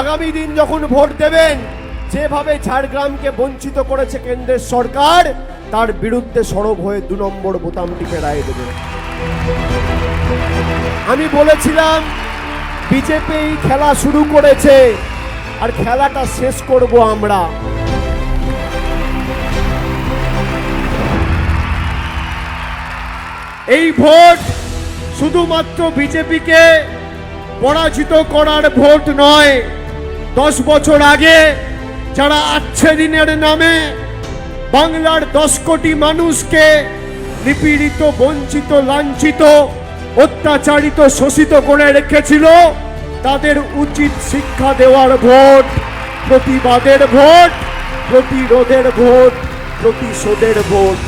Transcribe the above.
আগামী দিন যখন ভোট দেবেন, যেভাবে ঝাড়গ্রামকে বঞ্চিত করেছে কেন্দ্রের সরকার, তার বিরুদ্ধে সরব হয়ে দু নম্বর বোতাম টিপে রায় দেবে আমি বলেছিলাম, বিজেপি খেলা শুরু করেছে, আর খেলাটা শেষ করব আমরা। এই ভোট শুধুমাত্র বিজেপিকে পরাজিত করার ভোট নয় দশ বছর আগে যারা আচ্ছে দিনের নামে, বাংলার দশ কোটি মানুষকে নিপীড়িত, বঞ্চিত, লাঞ্ছিত, অত্যাচারিত, শোষিত করে রেখেছিল, তাদের উচিত শিক্ষা দেওয়ার ভোট, প্রতিবাদের ভোট, প্রতিরোধের ভোট, প্রতিশোধের ভোট।